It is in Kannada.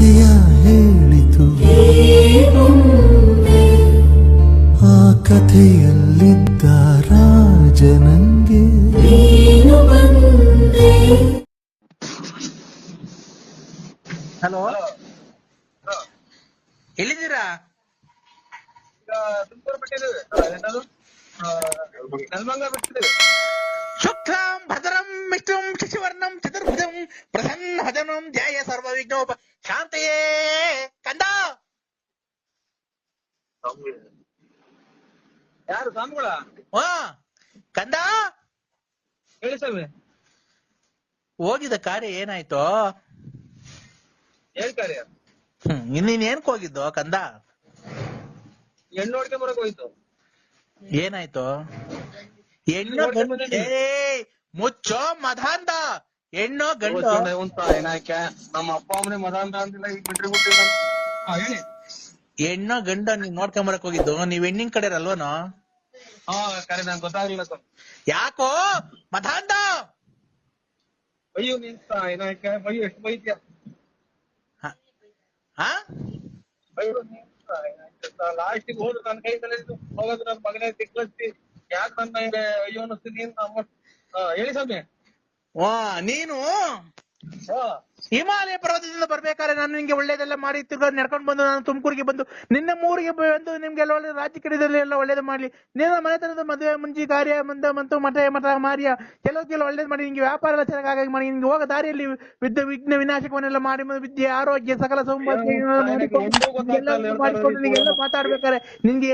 ಕಥೆಯ ಹೇಳಿತು. ಆ ಕಥೆಯಲ್ಲಿದ್ದ ರಾಜನಂಗೆ ಹಲೋ. ಎಲ್ಲಿದ್ದೀರಾ? ಶುಕ್ಲಂ ಭದ್ರಂ ಮಿತ್ರಂ ಶಶಿವರ್ಣಂ ಚತುರ್ಭುಜಂ ಪ್ರಸನ್ನ ಹದನಂ ಧ್ಯಾಯ ಸರ್ವ ವಿಘ್ನೋಪ ಶಾಂತಯೇ ಕಂದ. ಯಾರು ಸ್ವಾಮಿಗಳ? ಹಾ ಕಂದ. ಹೇಳಿ ಸ್ವಾಮಿ. ಹೋಗಿದ ಕಾರ್ಯ ಏನಾಯ್ತು? ಹೇಳ್ತಾರೆ ಹ್ಮ್ ಇನ್ನೀನ್ ಏನಕ್ ಹೋಗಿದ್ದು ಕಂದ? ಹೆಣ್ಣು ನೋಡ್ಕೊಂಡ್ ಬರಕ್ ಹೋಯ್ತು ಏನಾಯ್ತು ಹೆಣ್ಣು ಮುಚ್ಚೋ ಮಧಾಂದ ಹೆಣ್ಣು ಗಂಡು? ಅಂತ ಏನಾಯ್ಕೆ ನಮ್ಮ ಅಪ್ಪ ಅಮ್ಮನೆ ಮದ ಅಂತ ಅಂದಿಲ್ಲ ಈಗ ಬಿಟ್ರಿ ಬಿಟ್ಟಿಲ್ಲ ಹಾ ಹೇಳಿ. ಹೆಣ್ಣು ಗಂಡು ನೀವ್ ನೋಡ್ಕೊಂಡ್ ಬರಕ್ ಹೋಗಿದ್ದು? ನೀವ್ ಹೆಣ್ಣಿನ ಕಡೆ ಅಲ್ವನೋ? ಹಾ ಕರೆ ನಂಗೆ ಗೊತ್ತಾಗ್ಲಿಲ್ಲ ಸರ್. ಯಾಕೋ? ಮಧಾಂದ ಅಯ್ಯೋ ನಿಂತ ಏನಾಯ್ಕೆ ಅಯ್ಯೋ ಎಷ್ಟು ಬೈತ್ಯ? ಹಾ ಹಾ? ಅಯ್ಯೋ ಲಾಸ್ಟಿಗೆ ಹೋದ್ರು ನನ್ನ ಕೈ ಮೇಲೆ ಹೋಗೋದು ನನ್ನ ಮಗನೇ ತಿಕ್ಕಳಿಸ್ತಿ ಯಾಕೆ ನನ್ನ ಅಯ್ಯೋ ಅನ್ನಿಸ್ತೀನಿ ಹಾ ಹೇಳಿ ಸ್ವಾಮಿ. ನೀನು? ಹಾ. ಹಿಮಾಲಯ ಪರ್ವತದಿಂದ ಬರ್ಬೇಕಾದ್ರೆ ನಾನು ನಿಮ್ಗೆ ಒಳ್ಳೇದೆಲ್ಲ ಮಾಡಿ ತಿರ್ಗಾ ನಡ್ಕೊಂಡು ಬಂದು ನಾನು ತುಮಕೂರಿಗೆ ಬಂದು ನಿನ್ನ ಮೂರಿಗೆ ಬಂದು ನಿಮ್ಗೆಲ್ಲ ಒಳ್ಳೆ ರಾಜ್ಯ ಕಡೆದಲ್ಲಿ ಎಲ್ಲ ಒಳ್ಳೇದು ಮಾಡ್ಲಿ. ನಿನ್ನ ಮನೆತನದ ಮದುವೆ ಮುಂಜಿ ಕಾರ್ಯ ಮುಂದೆ ಮತ್ತು ಮಠ ಮಠ ಮಾರಿಯ ಕೆಲವು ಕೆಲವು ಒಳ್ಳೇದು ಮಾಡಿ. ನಿಮ್ಗೆ ವ್ಯಾಪಾರ ಎಲ್ಲ ಚೆನ್ನಾಗಿ ಮಾಡಿ. ನಿಮ್ಗೆ ಹೋಗ ದಾರಿಯಲ್ಲಿ ವಿದ್ಯೆ ವಿಘ್ನ ವಿನಾಶಕವನ್ನೆಲ್ಲ ಮಾಡಿ ವಿದ್ಯೆ ಆರೋಗ್ಯ ಸಕಲ ಇಲ್ಲ ಮಾಡಿಕೊಂಡು ನಿಂಗೆಲ್ಲ ಮಾತಾಡ್ಬೇಕಾದ್ರೆ ನಿನ್ಗೆ